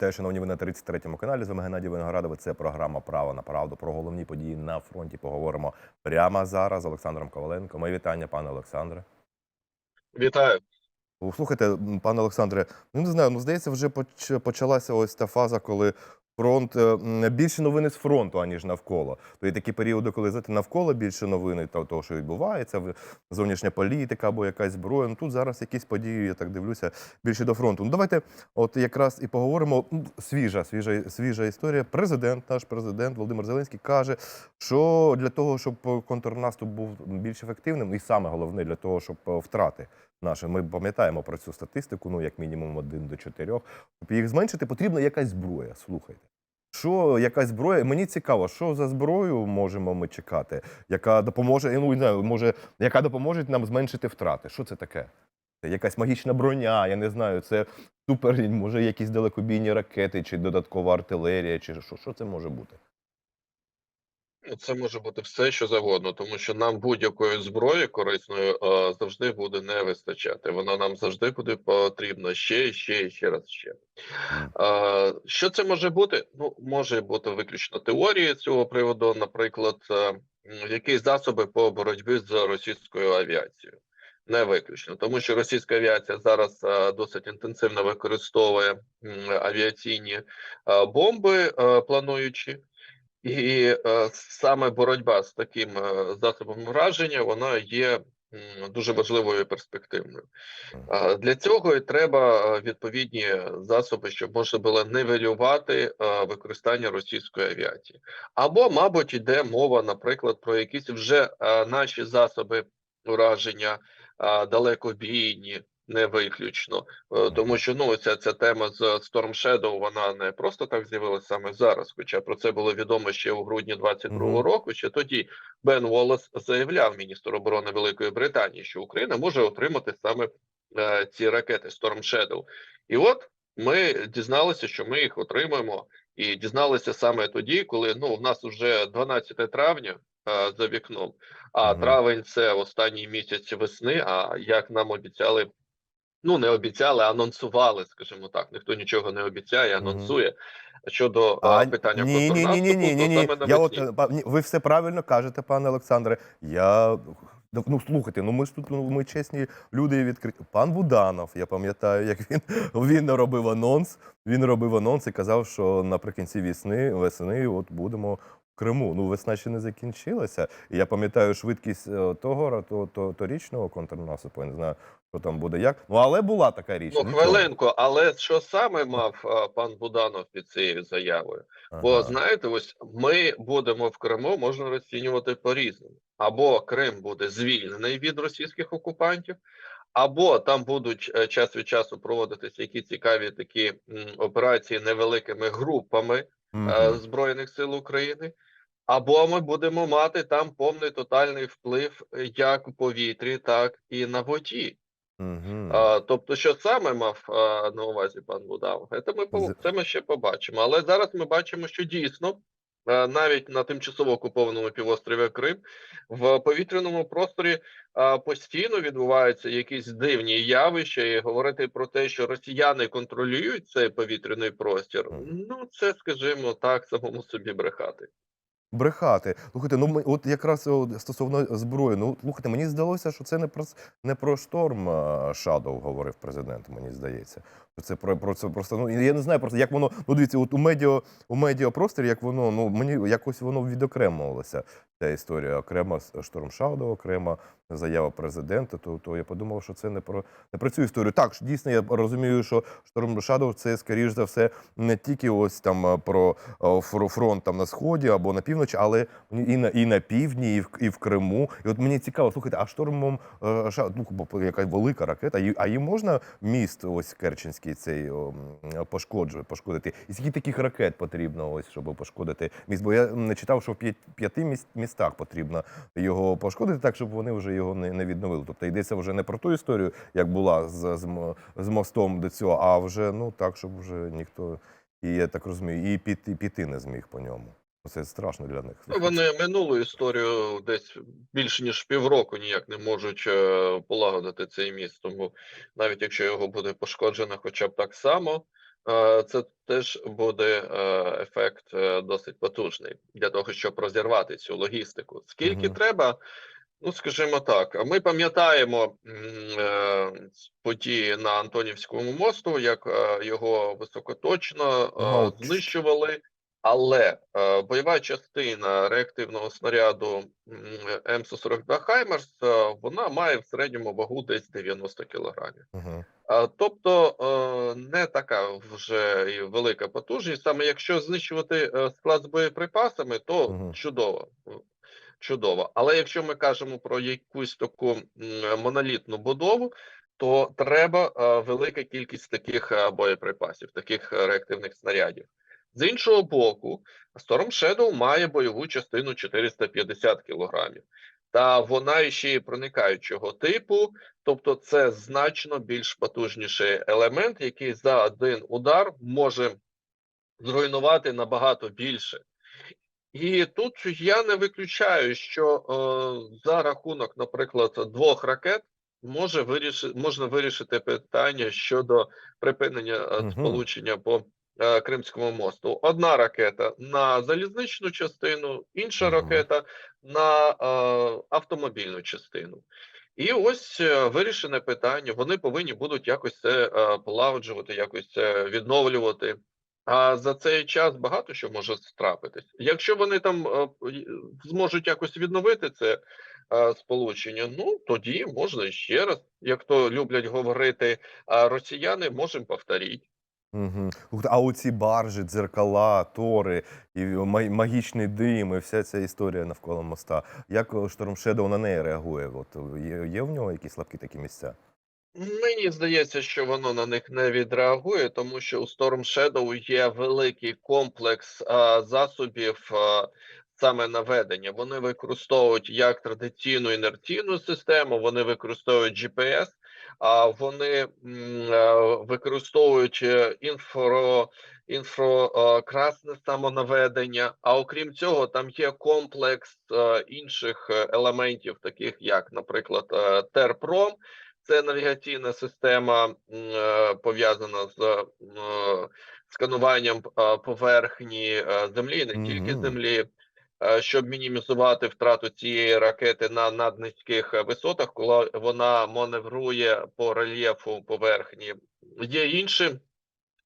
Вітаю, шановні, ви на 33-му каналі. З вами Геннадій Виноградове. Це програма Право на правду. Про головні події на фронті поговоримо прямо зараз з Олександром Коваленко. Моє вітання, пане Олександре. Вітаю. Слухайте, пане Олександре, ну не знаю, ну здається, вже почалася ось та фаза, коли фронт е, більше новини з фронту, аніж навколо. То є такі періоди, коли знаєте, навколо більше новини того, того, що відбувається, зовнішня політика або якась зброя. Ну тут зараз якісь події, я так дивлюся, більше до фронту. Ну давайте, от якраз і поговоримо. Ну, Свіжа, свіжа, свіжа історія. Президент, наш президент Володимир Зеленський каже, що для того, щоб контрнаступ був більш ефективним, і саме головне для того, щоб е, втрати наші. Ми пам'ятаємо про цю статистику, ну як мінімум один до чотирьох. Щоб їх зменшити, потрібна якась зброя. Слухайте. Що якась зброя? Мені цікаво, що за зброю можемо ми чекати, яка допоможе, ну не знаю, може, яка допоможе нам зменшити втрати. Що це таке? Це якась магічна броня, я не знаю, це супер, може, якісь далекобійні ракети, чи додаткова артилерія, чи що, що це може бути? Це може бути все, що завгодно, тому що нам будь-якої зброї корисної е, завжди буде не вистачати. Вона нам завжди буде потрібна ще, ще, ще раз ще. Е, Що це може бути? Ну, може бути виключно теорії з цього приводу, наприклад, е, м, якісь засоби по боротьбі з російською авіацією. Не виключно, тому що російська авіація зараз е, досить інтенсивно використовує м, авіаційні е, бомби, е, плануючи. І е, саме боротьба з таким е, засобом враження вона є дуже важливою і перспективною. Для цього і треба е, відповідні засоби, щоб можна було нивелювати використання російської авіації. Або, мабуть, йде мова, наприклад, про якісь вже наші засоби ураження далекобійні. Не виключно, Е, тому що ну ця, ця тема з Storm Shadow, вона не просто так з'явилася саме зараз. Хоча про це було відомо ще у грудні 22-го року. Ще тоді Бен Волос заявляв міністр оборони Великої Британії, що Україна може отримати саме е, ці ракети Storm Shadow. І от ми дізналися, що ми їх отримаємо, і дізналися саме тоді, коли ну в нас вже 12 травня е, за вікном. А Мгм. травень це останній місяць весни. А як нам обіцяли, ну не обіцяли, анонсували, скажімо так. Ніхто нічого не обіцяє, анонсує. Щодо А, питання ні, ні, ні, ні, ні, ні, ні. Я от, е, ви все правильно кажете, пане Олександре. Я ну слухайте, ну ми ж тут ну, ми чесні люди і відкриті. Пан Буданов, я пам'ятаю, як він він робив анонс. Він робив анонс і казав, що наприкінці весни, весни, от будемо. в Криму, ну весна ще не закінчилася. І я пам'ятаю швидкість е, того ра- то, то, торічного контрнаступу. Я не знаю, що там буде як. Ну але була така річ. Ну, хвилинку, але що саме мав а, пан Буданов під цією заявою? Бо знаєте, ось ми будемо в Криму, можна розцінювати по-різному. Або Крим буде звільнений від російських окупантів, або там будуть е, час від часу проводитися які цікаві такі операції невеликими групами е, Мгм. Збройних сил України. Або ми будемо мати там повний тотальний вплив як у повітрі, так і на воді. Мгм. А, тобто, що саме мав а, на увазі пан Буданов, це ми це ми ще побачимо. Але зараз ми бачимо, що дійсно а, навіть на тимчасово окупованому півострові Крим в повітряному просторі а, постійно відбуваються якісь дивні явища, і говорити про те, що росіяни контролюють цей повітряний простір. Ну це скажімо так, самому собі брехати. Брехати. Слухайте, ну ми от якраз стосовно зброї. Ну слухайте, мені здалося, що це не про не про шторм Шадов говорив президент. Мені здається. Це про, про це просто. Ну я не знаю просто, як воно. Ну дивіться, от у медіа у медіапросторі, як воно ну мені якось воно відокремувалося. Ця історія окремо шторм Шадов, окремо заява президента. То, то я подумав, що це не про не про цю історію. Так дійсно, я розумію, що шторм Шадов це скоріш за все не тільки ось там е, про е, фронт там на сході або на півночі, але і на і на півдні, і в і в Криму. І от мені цікаво, слухайте, а штормом е, ша- ну, бо яка велика ракета, а їм можна міст ось Керченський цей о, пошкоджує пошкодити? І скільки таких ракет потрібно, ось щоб пошкодити міст? Бо я не читав, що в п'яти міс- містах потрібно його пошкодити, так щоб вони вже його не, не відновили. Тобто йдеться вже не про ту історію, як була з, з, з мостом до цього, а вже ну так, щоб вже ніхто і я так розумію, і піти, піти не зміг по ньому. Це страшно для них. Ну, Вони минулу історію десь більше ніж півроку ніяк не можуть е, полагодити цей міст. Тому навіть якщо його буде пошкоджено, хоча б так само, е, це теж буде е, ефект досить потужний для того, щоб розірвати цю логістику. Скільки Мгм. треба? Ну, скажімо так, а ми пам'ятаємо події на Антонівському мосту, як його високоточно знищували. Але е, бойова частина реактивного снаряду МС-42 Хаймерс е, вона має в середньому вагу десь 90 кілограмів. Угу. А, Тобто е, не така вже і велика потужність. Саме якщо знищувати е, склад з боєприпасами, то Мгм. чудово. Чудово. Але якщо ми кажемо про якусь таку монолітну будову, то треба е, велика кількість таких е, боєприпасів, таких е, реактивних снарядів. З іншого боку, Storm Shadow має бойову частину 450 кілограмів. Та вона ще й проникаючого типу, тобто це значно більш потужніший елемент, який за один удар може зруйнувати набагато більше. І тут я не виключаю, що е, за рахунок, наприклад, двох ракет може вирішити можна вирішити питання щодо припинення е, сполучення по Кримському мосту. Одна ракета на залізничну частину, інша ракета на е, автомобільну частину. І ось е, вирішене питання. Вони повинні будуть якось це е, полагоджувати, якось це відновлювати. А за цей час багато що може трапитись. Якщо вони там е, зможуть якось відновити це е, сполучення, ну тоді можна ще раз, як то люблять говорити росіяни, можемо повторити. Угу. А оці баржі, дзеркала, тори, і магічний дим, і вся ця історія навколо моста. Як е, Шторм Шедоу на неї реагує? От є, є в нього якісь слабкі такі місця? Мені здається, що воно на них не відреагує, тому що у Storm Shadow є великий комплекс а, засобів а, саме наведення. Вони використовують як традиційну інерційну систему, вони використовують GPS, вони е, використовують е, інфро, інфракрасне самонаведення. А окрім цього, там є комплекс е, інших е, елементів, таких як, наприклад, е, Терпром. Це навігаційна система е, пов'язана з е, скануванням е, поверхні е, землі, не тільки землі, е, щоб мінімізувати втрату цієї ракети на наднизьких е, висотах, коли вона маневрує по рельєфу поверхні. Є інші.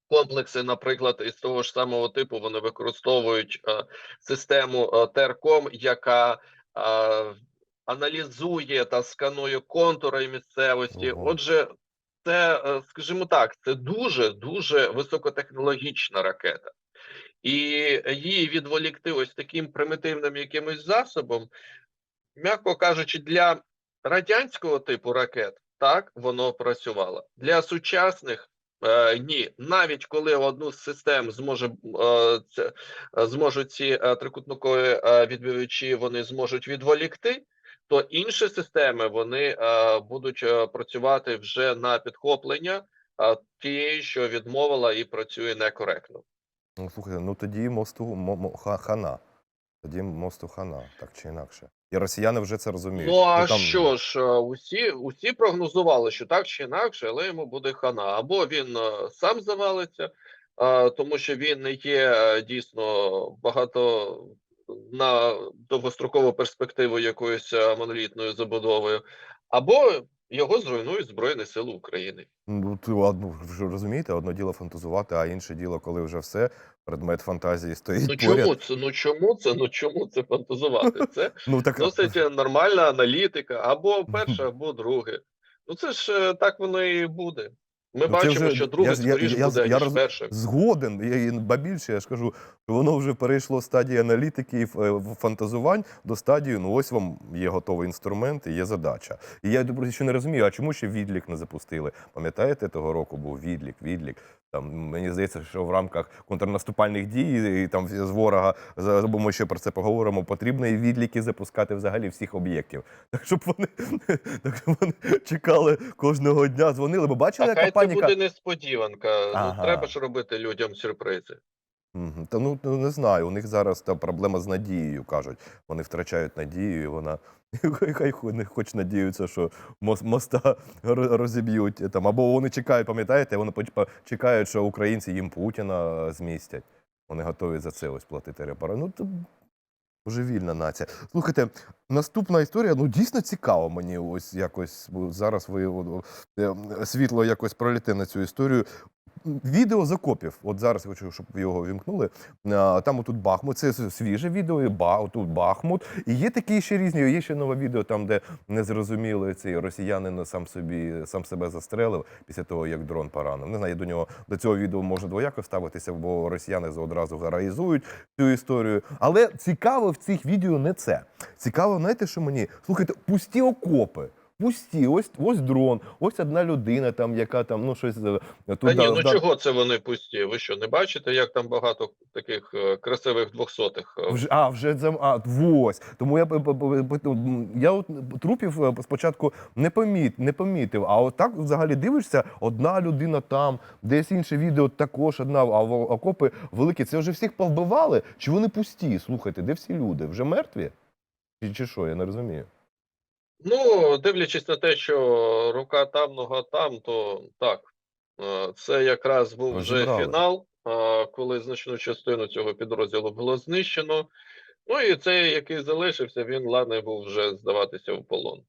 Комплекси, наприклад, із того ж самого типу, вони використовують е, систему е, Терком, яка е, аналізує та сканує контури місцевості. Ого. Отже, це, е, скажімо так, це дуже дуже високотехнологічна ракета, і її відволікти ось таким примітивним якимось засобом, м'яко кажучи, для радянського типу ракет так воно працювало. Для сучасних е, ні, навіть коли одну з систем зможе е, зможуть ці е, трикутникові е, відбивачі вони зможуть відволікти, то інші системи вони е, будуть е, працювати вже на підхоплення е, тієї, що відмовила і працює некоректно. Ну, слухайте, ну тоді мосту мо- мо- ха- хана. Тоді мосту хана, так чи інакше. І росіяни вже це розуміють. Ну а там- що ж, е, усі, усі прогнозували, що так чи інакше, але йому буде хана. Або він е, сам завалиться, е, тому що він не є дійсно багато на довгострокову перспективу якоюсь монолітною забудовою, або його зруйнують Збройні Сили України. Ну, ти одну вже розумієте, одне діло фантазувати, а інше діло, коли вже все, предмет фантазії стоїть Ну поряд. чому це? Ну чому це? Ну чому це фантазувати? Це Ну так досить нормальна аналітика, або перше, або друге. Ну це ж е, так воно і буде. Ми бачимо, вже- що друге я- я- я- буде, я ніж я перше. згоден. Я, ба більше, я ж кажу, що воно вже перейшло з стадії аналітики і е, фантазувань до стадії, ну ось вам є готовий інструмент і є задача. І я ще не розумію, а чому ще відлік не запустили? Пам'ятаєте, того року був відлік, відлік. Там мені здається, що в рамках контрнаступальних дій і там з ворога ми ще про це поговоримо. Потрібно і відліки запускати взагалі всіх об'єктів. Так щоб вони так щоб вони чекали кожного дня, дзвонили. Бо бачили, А яка хай це буде несподіванка. Ага. Ну треба ж робити людям сюрпризи. Мгм. Та ну ну, не знаю. У них зараз та проблема з надією, кажуть. Вони втрачають надію, і вона хай, хоч надіються, що моста розіб'ють е, там. Або вони чекають, пам'ятаєте, вони чекають, що українці їм Путіна е, змістять. Вони готові за це ось платити репари. Ну то божевільна нація. Слухайте, наступна історія, ну дійсно цікаво мені. Ось якось зараз ви е, світло якось проліте на цю історію. Відео з окопів. От зараз хочу, щоб його вімкнули. Там отут Бахмут. Це свіже відео, і ба, отут Бахмут. І є такі ще різні. Є ще нове відео, там, де незрозуміло цей росіянин сам собі сам себе застрелив після того, як дрон поранив. Не знаю, до нього до цього відео можна двояко ставитися, бо росіяни одразу гараїзують цю історію. Але цікаво в цих відео не це. Цікаво, знаєте, що мені? Слухайте, пусті окопи. Пусті, ось ось дрон, ось одна людина, там, яка там ну щось е, Та ні, ну вдар- чого це вони пусті? Ви що, не бачите, як там багато таких е, красивих двохсотих? е, Вже, а, вже це а, ось. Тому я, я от трупів спочатку не, поміт, не помітив. А от так взагалі дивишся, одна людина там, десь інше відео також одна, а окопи великі. Це вже всіх повбивали? Чи вони пусті? Слухайте, де всі люди? Вже мертві? Чи, чи що? Я не розумію. Ну, дивлячись на те, що рука там, нога там, то так. Е, Це якраз був вже Розібрали. фінал, е, коли значну частину цього підрозділу було знищено. Ну і цей, який залишився, він ладний був вже здаватися в полон.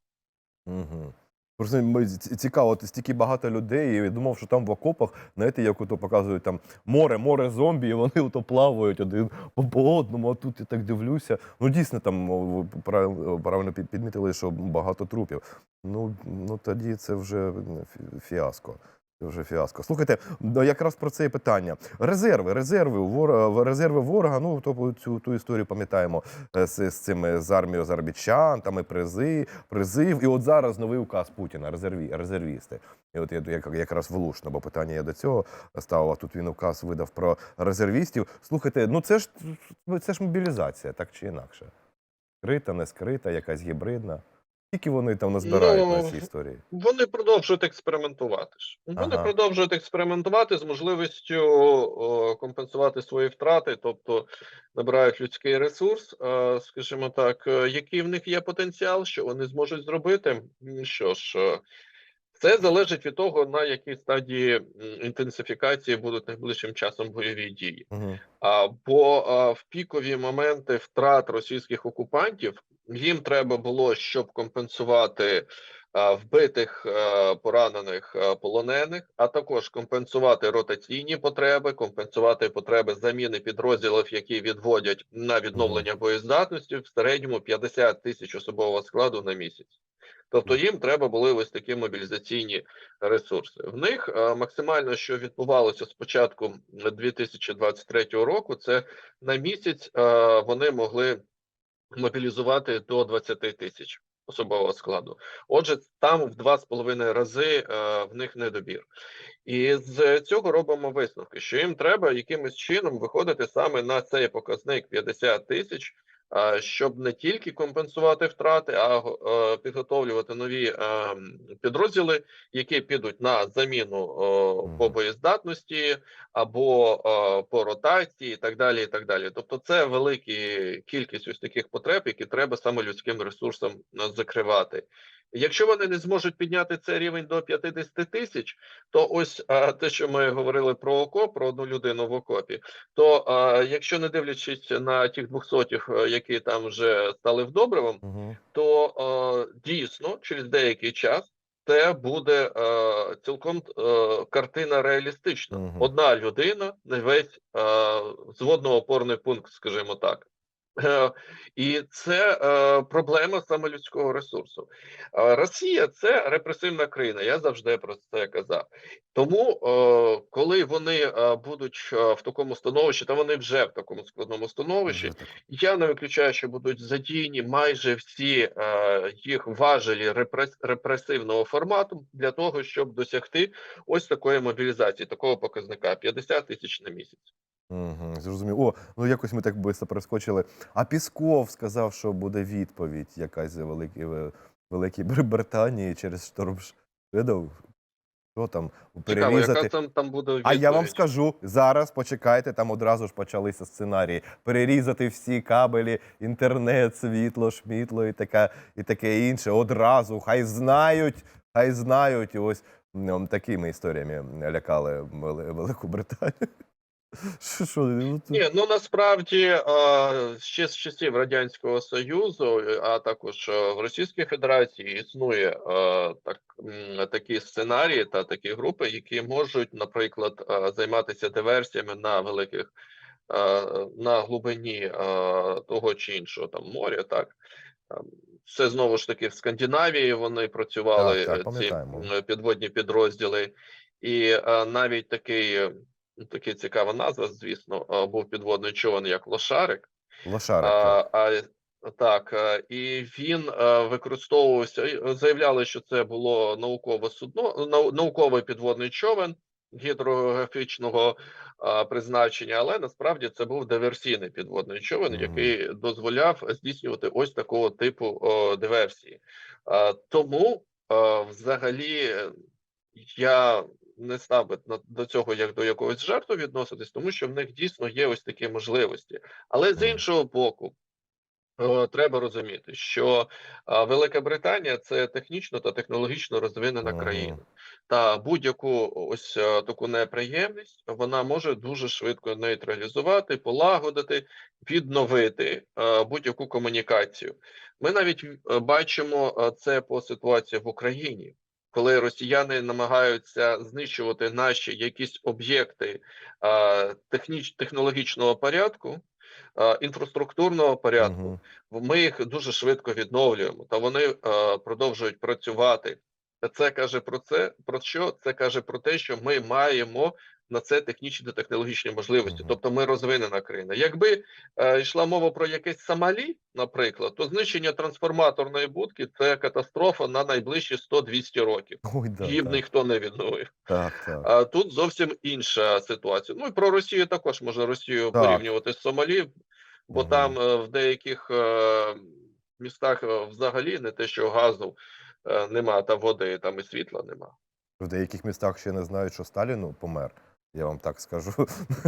Угу. Просто цікаво, стільки багато людей, і я думав, що там в окопах, знаєте, як ото показують там море, море зомбі, і вони ото плавають один по, одному, а тут я так дивлюся. Ну, дійсно, там правильно, підмітили, що багато трупів. Ну, ну тоді це вже фі- фіаско. Вже фіаско. Слухайте, якраз про це питання. Резерви, резерви, резерви ворога. Ну, то цю ту історію пам'ятаємо е, з, з цими з армією Азербайджан, там і призи, призив. І от зараз новий указ Путіна, резерві, резервісти. І от я як, якраз влучно, бо питання я до цього ставив, а тут він указ видав про резервістів. Слухайте, ну це ж це ж мобілізація, так чи інакше. Скрита, не скрита, якась гібридна. Скільки вони там назбирають Ну, на цій історії? Вони продовжують експериментувати. Вони Ага. продовжують експериментувати з можливістю о, компенсувати свої втрати, тобто набирають людський ресурс, е, скажімо так, е, який в них є потенціал, що вони зможуть зробити. Що ж, е, це залежить від того, на якій стадії інтенсифікації будуть найближчим часом бойові дії. Угу. А, бо а, в пікові моменти втрат російських окупантів їм треба було, щоб компенсувати вбитих, поранених, полонених, а також компенсувати ротаційні потреби, компенсувати потреби заміни підрозділів, які відводять на відновлення боєздатності в середньому 50 тисяч особового складу на місяць. Тобто їм треба були ось такі мобілізаційні ресурси. В них е, максимально, що відбувалося з початку 2023 року, це на місяць е, вони могли мобілізувати до 20 тисяч особового складу. Отже, там в два з половиною рази е, в них недобір. І з цього робимо висновки, що їм треба якимось чином виходити саме на цей показник 50 тисяч, щоб не тільки компенсувати втрати, а підготовлювати нові підрозділи, які підуть на заміну по боєздатності або по ротації, і так далі. І так далі. Тобто, це велика кількість ось таких потреб, які треба саме людським ресурсом закривати. Якщо вони не зможуть підняти цей рівень до 50 тисяч, то ось а, те, що ми говорили про окоп, про одну людину в окопі, то а, якщо не дивлячись на тих 200, е, які там вже стали вдобривом, Угу. то е, дійсно через деякий час це буде е, цілком е, картина реалістична. Мгм. Одна людина на весь е, зводно-опорний пункт, скажімо так. Е, І це е, проблема саме людського ресурсу. Е, Росія це репресивна країна. Я завжди про це казав. Тому, е, коли вони будуть в такому становищі, та вони вже в такому складному становищі, я не виключаю, що будуть задіяні майже всі е, їх важелі репрес, репресивного формату для того, щоб досягти ось такої мобілізації, такого показника 50 тисяч на місяць. Угу, зрозумів. О, ну якось ми так швидко перескочили. А Пісков сказав, що буде відповідь якась за Великій, Великій Британії через шторм Шедоу. Що там Цікаво, яка там, там буде А я вам скажу зараз. Почекайте, там одразу ж почалися сценарії. Перерізати всі кабелі, інтернет, світло, шмітло і таке, і таке інше. Одразу. Хай знають, хай знають. І ось такими історіями лякали Велику Британію. Що, що, ну, Ні, ну насправді ще з часів Радянського Союзу, а також в Російській Федерації існує так, такі сценарії та такі групи, які можуть, наприклад, займатися диверсіями на великих на глибині того чи іншого там моря. Так це знову ж таки в Скандинавії вони працювали Так, так, ці підводні підрозділи, і навіть такий. Е, Така цікава назва, звісно, був підводний човен як лошарик. Лошарик. так. А, а, так, і він використовувався. Заявляли, що це було наукове судно, науковий підводний човен гідрографічного призначення, але насправді це був диверсійний підводний човен, Мгм. який дозволяв здійснювати ось такого типу о, диверсії. А, тому взагалі я не на- до цього як до якогось жарту відноситись, тому що в них дійсно є ось такі можливості. Але з іншого боку, е, треба розуміти, що Велика Британія це технічно та технологічно розвинена країна. Та будь-яку ось е, таку неприємність вона може дуже швидко нейтралізувати, полагодити, відновити е, будь-яку комунікацію. Ми навіть е, бачимо е, це по ситуації в Україні. Коли росіяни намагаються знищувати наші якісь об'єкти техніч, технологічного порядку, інфраструктурного порядку, Мгм. ми їх дуже швидко відновлюємо, та вони е, продовжують працювати. Це каже про це. Про що? Це каже про те, що ми маємо на це технічні та технологічні можливості. Мгм. Тобто ми розвинена країна. Якби е, йшла мова про якесь Сомалі, наприклад, то знищення трансформаторної будки це катастрофа на найближчі 100-200 років. Ой, да, Її б ніхто не відновив. так, так. А тут зовсім інша ситуація. Ну і про Росію також можна Росію Так. порівнювати з Сомалі, бо Мгм. там е, в деяких е, містах е, взагалі не те, що газу нема, та води, там і світла нема. В деяких містах ще не знають, що Сталін ну, помер. Я вам так скажу.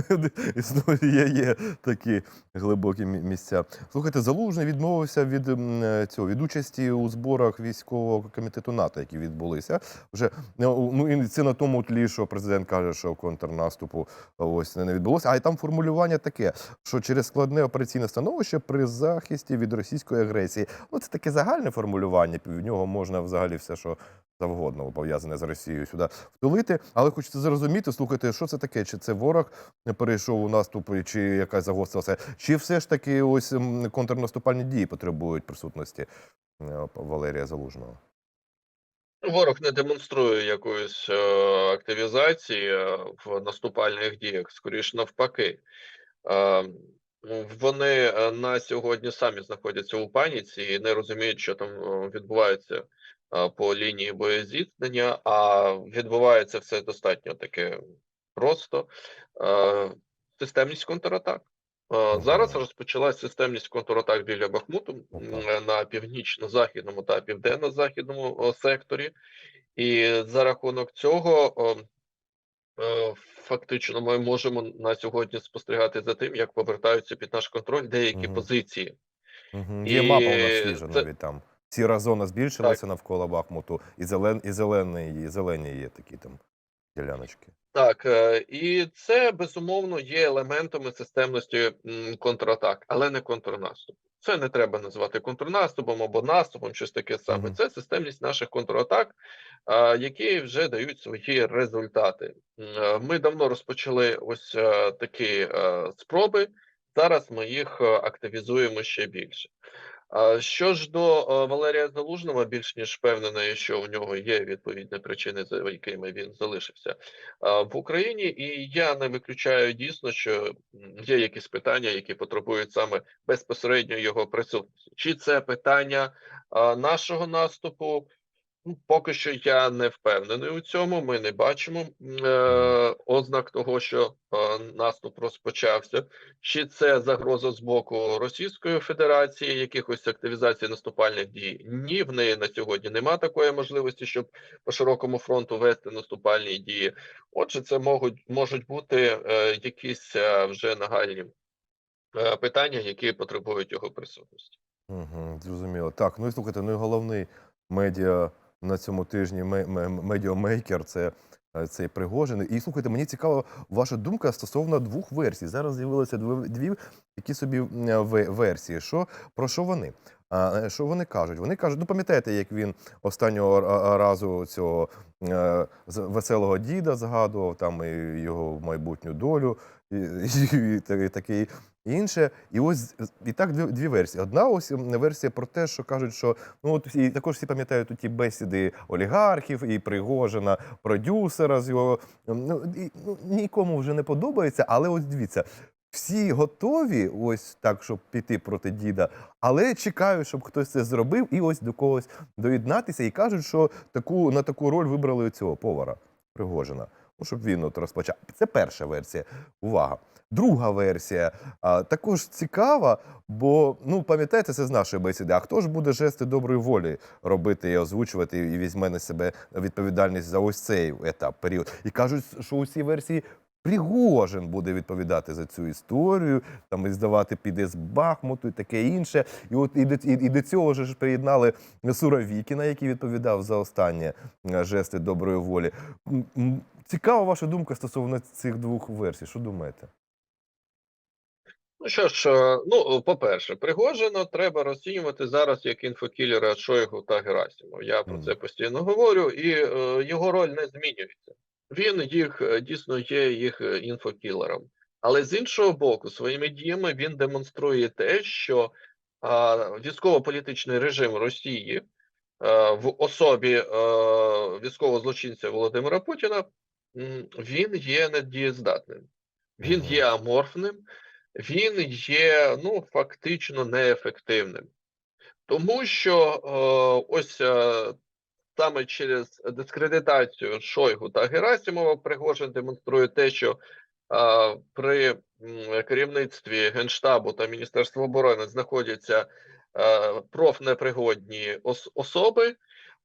Існує є такі глибокі місця. Слухайте, Залужний відмовився від е, цього від участі у зборах військового комітету НАТО, які відбулися. Вже ну ну, і це на тому тлі, що президент каже, що контрнаступу ось не відбулося. А й там формулювання таке, що через складне операційне становище при захисті від російської агресії. Ну це таке загальне формулювання. В нього можна взагалі все, що завгодно пов'язане з Росією сюди втулити. Але хочеться зрозуміти, слухайте, що це таке? Чи це ворог перейшов у наступ, чи якась загострилася, чи все ж таки ось контрнаступальні дії потребують присутності е, Валерія Залужного? Ворог не демонструє якоїсь е, активізації е, в наступальних діях, скоріш навпаки. Вони на сьогодні самі знаходяться у паніці і не розуміють, що там відбувається по лінії боєзіткнення, а відбувається все достатньо таке просто. Е, Системність контратак. Е, Зараз розпочалась системність контратак біля Бахмуту на північно-західному та південно-західному секторі, і за рахунок цього е, фактично ми можемо на сьогодні спостерігати за тим, як повертаються під наш контроль деякі Мгм. позиції. Угу. Є І мапа у нас свіжа навіть там. Сіра зона збільшилася навколо Бахмуту, і зелен, і зелені, і зелені є такі там діляночки. Так, е, і це безумовно є елементами системності контратак, але не контрнаступ. Це не треба називати контрнаступом або наступом, щось таке саме. Мгм. Це системність наших контратак, які вже дають свої результати. Е, Ми давно розпочали ось е, такі спроби. Зараз ми їх активізуємо ще більше. Що ж до е, Валерія Залужного, більш ніж впевнений, що у нього є відповідні причини, за якими він залишився в Україні, і я не виключаю дійсно, що є якісь питання, які потребують саме безпосередньо його присутності. Чи це питання нашого наступу Поки що я не впевнений у цьому. Ми не бачимо е, ознак того, що е, наступ розпочався. Чи це загроза з боку Російської Федерації, якихось активізації наступальних дій? Ні, в неї на сьогодні немає такої можливості, щоб по широкому фронту вести наступальні дії. Отже, це можуть можуть бути е, якісь е, вже нагальні е, питання, які потребують його присутності. Угу, зрозуміло. Так, ну і слухайте, ну і головний медіа на цьому тижні ме- ме- це е, цей Пригожин. І слухайте, мені цікава ваша думка стосовно двох версій. Зараз з'явилося дві, такі собі версії. Що про що вони? А, е, що вони кажуть? Вони кажуть, ну пам'ятаєте, як він останнього разу цього е, веселого діда згадував, там і його майбутню долю, і, і, і, та- і таке інше. І ось і так дві, дві версії. Одна ось версія про те, що кажуть, що ну от і також всі пам'ятають ті бесіди олігархів і Пригожина, продюсера з його. Ну, і, ну нікому вже не подобається, але ось дивіться. Всі готові, ось так, щоб піти проти діда, але чекають, щоб хтось це зробив, і ось до когось доєднатися. І кажуть, що таку на таку роль вибрали цього повара Пригожина. Ну, щоб він от розпочав. Це перша версія. Увага. Друга версія а, також цікава, бо ну пам'ятаєте, це з нашої бесіди. А хто ж буде жести доброї волі робити і озвучувати, і візьме на себе відповідальність за ось цей етап період? І кажуть, що у цій версії. Пригожин буде відповідати за цю історію, там і здавати піде з Бахмуту і таке інше. І от і до, і, і до цього ж приєднали Суровікіна, який відповідав за останні е, жести доброї волі. Цікава ваша думка стосовно цих двох версій. Що думаєте? Ну що ж, е, ну по-перше, Пригожина треба розцінювати зараз як інфокілера Шойгу та Герасимова. Я про це постійно говорю, і е, його роль не змінюється. Він їх е, дійсно є їх е, інфокілером. Але з іншого боку, своїми діями він демонструє те, що а, військово-політичний режим Росії е, в особі е, військового злочинця Володимира Путіна він є недієздатним, він є аморфним, він є ну фактично неефективним, тому що е, ось саме через дискредитацію Шойгу та Герасимова Пригожин демонструє те, що е, при м, керівництві Генштабу та Міністерства оборони знаходяться е, профнепригодні ос- особи.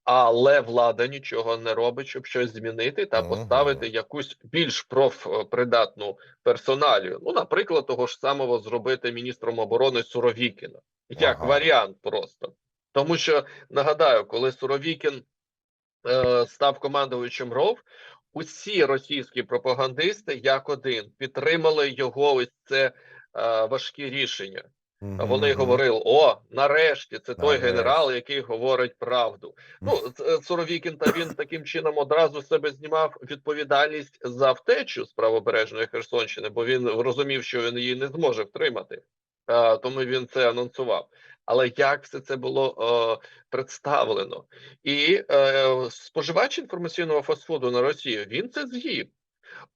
Але влада нічого не робить, щоб щось змінити та Ага. поставити якусь більш профпридатну персоналію. Ну, наприклад, того ж самого зробити міністром оборони Суровікіна, як Ага. варіант просто. Тому що нагадаю, коли Суровікін став командувачем РОВ, усі російські пропагандисти як один підтримали його ось це е, важкі рішення. А Вони говорили: о, нарешті, це той Нарешті. генерал, який говорить правду. Ну, Ц- Суровікін та він таким чином одразу себе знімав відповідальність за втечу з правобережної Херсонщини, бо він розумів, що він її не зможе втримати. Тому він це анонсував. Але як все це було е, представлено? І е, споживач інформаційного фастфуду на Росію він це з'їв.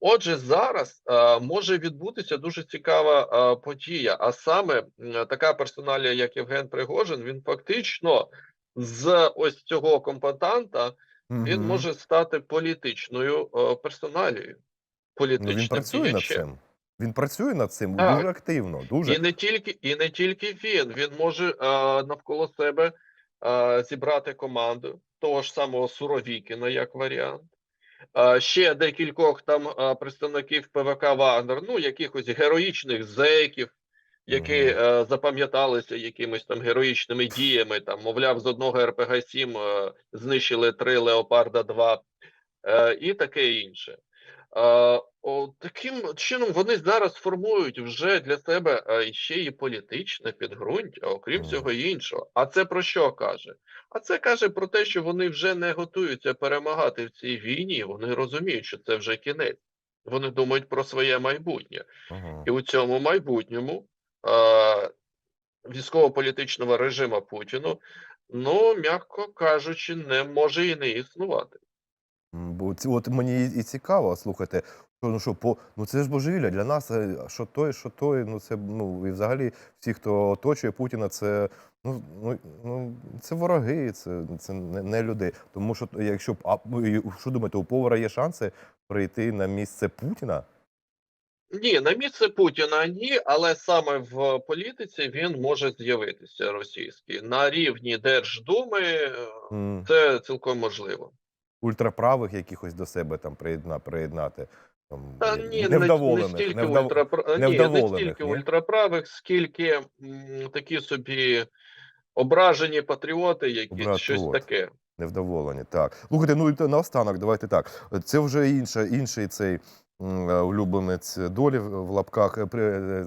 Отже, зараз е, може відбутися дуже цікава е, подія. А саме м, така персоналія, як Євген Пригожин, він фактично з ось цього компетанта він Мгм. може стати політичною е, персоналією. Ну, Політичним він працює над цим. Він працює над цим Так. дуже активно. Дуже. І не тільки і не тільки він. Він може е, навколо себе е, зібрати команду того ж самого Суровікіна, як варіант. Е, ще декількох там е, представників ПВК Вагнер, ну якихось героїчних зеків, які Мгм. е, запам'яталися якимись там героїчними діями. Там, мовляв, з одного РПГ 7 е, знищили три Леопарда 2 е, і таке інше. Таким чином вони зараз формують вже для себе е, ще і політичне підґрунтя, окрім всього іншого. А це про що каже? А це каже про те, що вони вже не готуються перемагати в цій війні. Вони розуміють, що це вже кінець. Вони думають про своє майбутнє, Ага. і у цьому майбутньому е, військово-політичного режиму Путіну, ну м'яко кажучи, не може і не існувати. Бо от мені і- цікаво, слухайте, що ну що по ну це ж божевілля для нас. е, Що той, що той, ну це ну і взагалі всі, хто оточує Путіна, це Ну, ну, ну, це вороги, це, це не, не люди. Тому що якщо б- а, ну, що думаєте, у повара є шанси прийти на місце Путіна? Ні, на місце Путіна ні, але саме в політиці він може з'явитися російський на рівні Держдуми. М, Це цілком можливо. Ультраправих якихось до себе там приєдна, приєднати. Там, Та ні, не, не стільки невдов- ультрапра... ні, не стільки ні? ультраправих, скільки м, такі собі ображені патріоти, якісь щось Патріот. таке. Невдоволені, так. Слухайте, ну і наостанок, давайте так. Це вже інша, інший цей м, е, улюбленець долі в в лапках. е, при- е,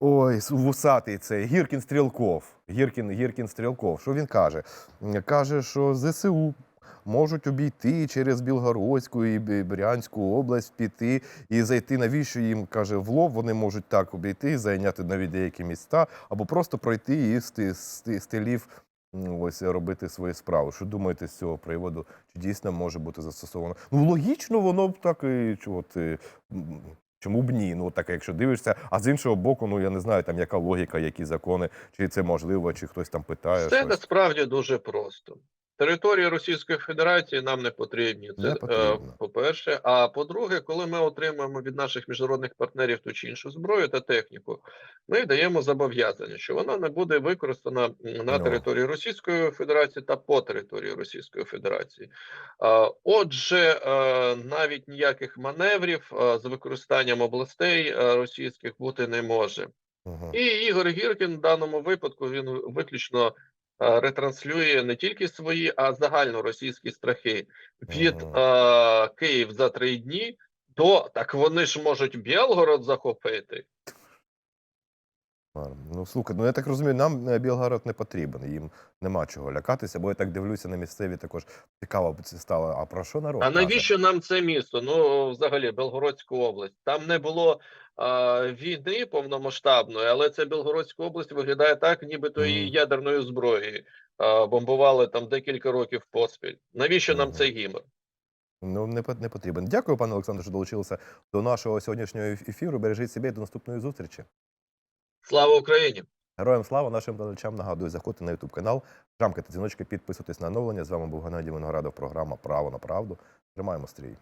Ой, вусатий цей Гіркін Стрілков. Гіркін, Гіркін Стрілков. Що він каже? Каже, що ЗСУ можуть обійти через Білгородську і Брянську область, піти і зайти. Навіщо їм каже в лоб? Вони можуть так обійти, зайняти навіть деякі міста, або просто пройти і з ти- з тилів ось робити свої справи. Що думаєте з цього приводу? Чи дійсно може бути застосовано? Ну логічно, воно б так і чого ти. Чому б ні? Ну так, якщо дивишся, а з іншого боку, ну я не знаю, там яка логіка, які закони, чи це можливо, чи хтось там питає. Все щось. насправді дуже просто. Території Російської Федерації нам не потрібні. Це е, по-перше. А по-друге, коли ми отримуємо від наших міжнародних партнерів ту чи іншу зброю та техніку, ми даємо зобов'язання, що вона не буде використана на Ну. території Російської Федерації та по території Російської Федерації. Отже, е, навіть ніяких маневрів е, з використанням областей російських бути не може. І Ігор Гіркін в даному випадку він виключно ретранслює не тільки свої, а загальноросійські страхи від е, Київ за три дні до так вони ж можуть Білгород захопити. Ладно. Ну слухай, ну я так розумію, нам е, Білгород не потрібен. Їм нема чого лякатися, бо я так дивлюся на місцеві також цікаво б це стало. А про що народ? А навіщо нам це місто? Ну, взагалі, Белгородську область. Там не було е, війни повномасштабної, але ця Белгородська область виглядає так, нібито її зброї е, бомбували там декілька років поспіль. Навіщо нам цей гімн? Ну не, не потрібен. Дякую, пане Олександре, що долучилися до нашого сьогоднішнього ефіру. Бережіть себе і до наступної зустрічі. Слава Україні! Героям слава нашим глядачам. Нагадую, заходьте на YouTube канал, жамкайте дзвіночки, підписуйтесь на оновлення. З вами був Геннадій Виноградов. Програма Право на правду. Тримаємо стрій.